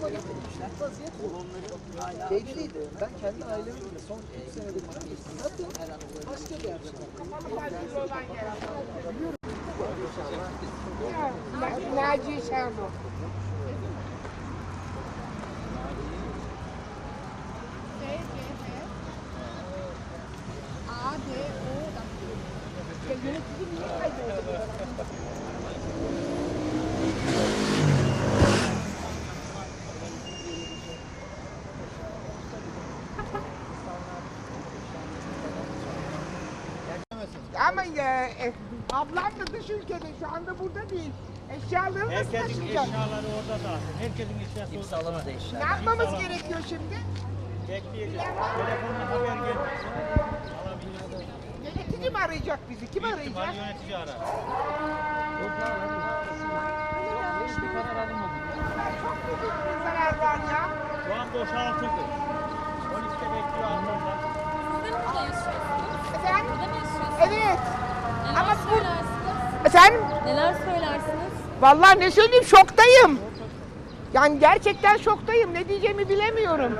getirmişler. Vaziyet bu. Belliydi. Ben kendi ailemi bile son 3 senedir geçtim. Zaten başka bir yerde Naci Şamlı. A, D, O, W. Ya yönetici niye kaydoldu? Ama ya, e, ablam da dış ülkede şu anda burada değil. Eşyalarını nasıl Herkesin eşyaları orada zaten. Herkesin eşyası Kimse orada. alamadı eşya. Ne yapmamız gerekiyor şimdi? Bekleyeceğiz. Telefonla haber gelmesin. Alabiliriz. Yönetici mi arayacak bizi? Kim İhtimal arayacak? yönetici arar. Çok büyük bir zarar var ya. Şu an boşaltıldı. Polis de bekliyor almanlar. De burada yaşıyorsunuz. Efendim? Burada mı yaşıyorsunuz? Evet. Neler Ama bu- söylersiniz? Efendim? Neler söylersiniz? Vallahi ne söyleyeyim şoktayım. Yani gerçekten şoktayım. Ne diyeceğimi bilemiyorum.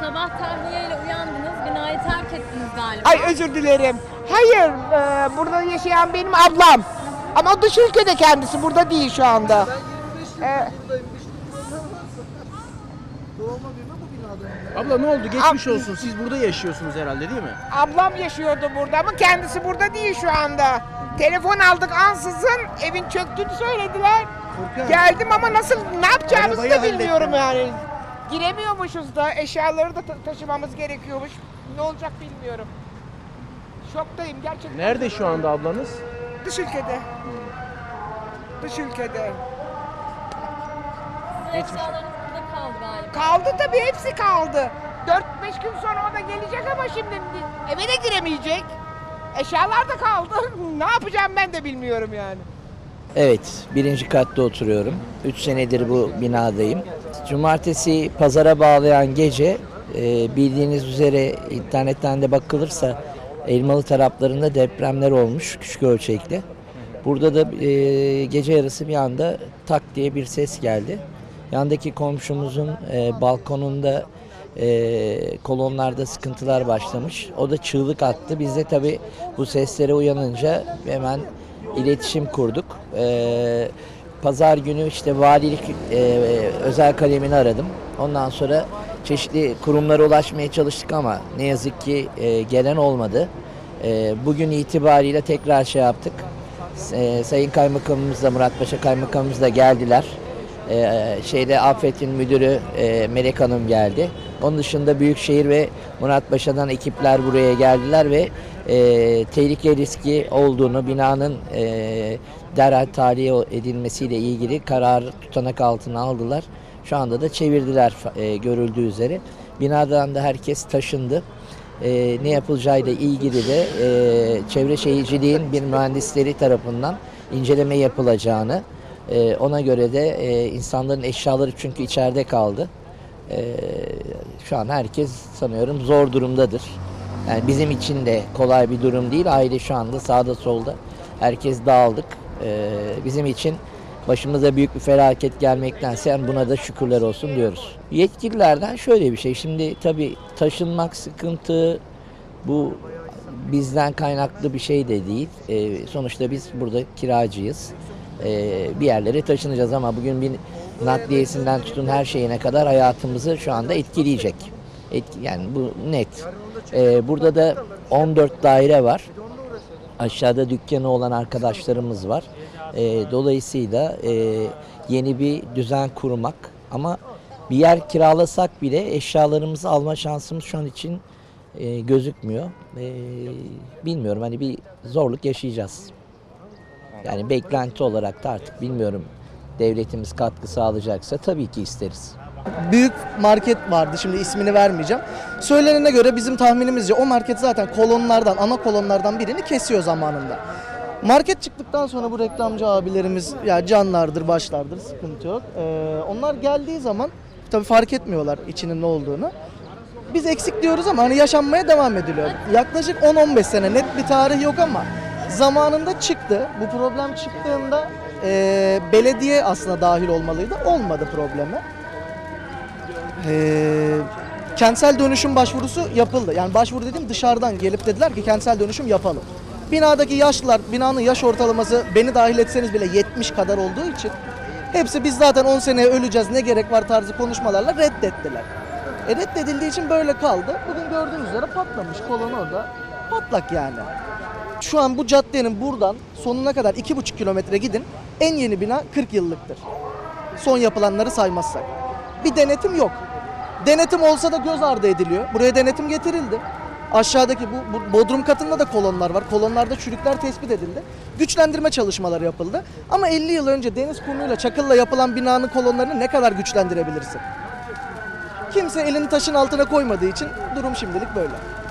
Sabah tahliyeyle uyandınız, binayı terk ettiniz galiba. Ay özür dilerim. Hayır, e, burada yaşayan benim ablam. Ama o dış ülkede kendisi, burada değil şu anda. Ben 25 Ee, yıldır buradayım. Bir şey Doğma büyüme. Abla ne oldu? Geçmiş Ab- olsun. Siz burada yaşıyorsunuz herhalde değil mi? Ablam yaşıyordu burada ama kendisi burada değil şu anda. Telefon aldık ansızın, evin çöktüğünü söylediler. Furkan. Geldim ama nasıl, ne yapacağımızı Arabayı da bilmiyorum yani. Giremiyormuşuz da, eşyaları da ta- taşımamız gerekiyormuş. Ne olacak bilmiyorum. Şoktayım gerçekten. Nerede şu anda ablanız? Dış ülkede. Dış ülkede. Eşyalarınız burada kaldı galiba. Kaldı tabii hepsi kaldı. 4-5 gün sonra o da gelecek ama şimdi eve de giremeyecek. Eşyalar da kaldı. ne yapacağım ben de bilmiyorum yani. Evet, birinci katta oturuyorum. 3 senedir bu binadayım. Cumartesi pazara bağlayan gece e, bildiğiniz üzere internetten de bakılırsa Elmalı taraflarında depremler olmuş küçük ölçekli. Burada da e, gece yarısı bir anda tak diye bir ses geldi. Yandaki komşumuzun e, balkonunda e, kolonlarda sıkıntılar başlamış. O da çığlık attı. Biz de tabii bu seslere uyanınca hemen iletişim kurduk. E, Pazar günü işte valilik e, özel kalemini aradım. Ondan sonra çeşitli kurumlara ulaşmaya çalıştık ama ne yazık ki e, gelen olmadı. E, bugün itibariyle tekrar şey yaptık. E, Sayın Kaymakamımız da Murat Paşa Kaymakamımız da geldiler. E, şeyde Afet'in müdürü e, Melek Hanım geldi. Onun dışında Büyükşehir ve Muratpaşa'dan ekipler buraya geldiler ve e, tehlike riski olduğunu, binanın e, derhal tahliye edilmesiyle ilgili kararı tutanak altına aldılar. Şu anda da çevirdiler e, görüldüğü üzere. Binadan da herkes taşındı. E, ne yapılacağıyla ilgili de e, Çevre Şehirciliğin bir mühendisleri tarafından inceleme yapılacağını, e, ona göre de e, insanların eşyaları çünkü içeride kaldı. E, şu an herkes sanıyorum zor durumdadır. Yani bizim için de kolay bir durum değil. Aile şu anda sağda solda. Herkes dağıldık. E, bizim için başımıza büyük bir felaket gelmektense yani buna da şükürler olsun diyoruz. Yetkililerden şöyle bir şey. Şimdi tabii taşınmak sıkıntı. Bu bizden kaynaklı bir şey de değil. E, sonuçta biz burada kiracıyız. E, bir yerlere taşınacağız ama bugün bir nakliyesinden tutun her şeyine kadar hayatımızı şu anda etkileyecek. Etki, yani bu net. E, burada da 14 daire var. Aşağıda dükkanı olan arkadaşlarımız var. E, dolayısıyla e, yeni bir düzen kurmak ama bir yer kiralasak bile eşyalarımızı alma şansımız şu an için e, gözükmüyor. E, bilmiyorum hani bir zorluk yaşayacağız. Yani beklenti olarak da artık bilmiyorum devletimiz katkı sağlayacaksa tabii ki isteriz. büyük market vardı şimdi ismini vermeyeceğim. Söylenene göre bizim tahminimizce o market zaten kolonlardan ana kolonlardan birini kesiyor zamanında. Market çıktıktan sonra bu reklamcı abilerimiz ya canlardır başlardır sıkıntı yok. Ee, onlar geldiği zaman tabii fark etmiyorlar içinin ne olduğunu. Biz eksik diyoruz ama hani yaşanmaya devam ediliyor. Yaklaşık 10-15 sene net bir tarih yok ama zamanında çıktı. Bu problem çıktığında Ee, belediye aslında dahil olmalıydı. Olmadı probleme. Ee, kentsel dönüşüm başvurusu yapıldı. Yani başvuru dediğim dışarıdan gelip dediler ki kentsel dönüşüm yapalım. Binadaki yaşlılar, binanın yaş ortalaması beni dahil etseniz bile 70 kadar olduğu için hepsi biz zaten 10 seneye öleceğiz ne gerek var tarzı konuşmalarla reddettiler. E reddedildiği için böyle kaldı. Bugün gördüğünüz üzere patlamış kolon orada. Patlak yani. Şu an bu caddenin buradan sonuna kadar 2,5 kilometre gidin. En yeni bina 40 yıllıktır. Son yapılanları saymazsak. Bir denetim yok. Denetim olsa da göz ardı ediliyor. Buraya denetim getirildi. Aşağıdaki bu, bu bodrum katında da kolonlar var. Kolonlarda çürükler tespit edildi. Güçlendirme çalışmaları yapıldı. Ama 50 yıl önce deniz kumuyla çakılla yapılan binanın kolonlarını ne kadar güçlendirebilirsin? Kimse elini taşın altına koymadığı için durum şimdilik böyle.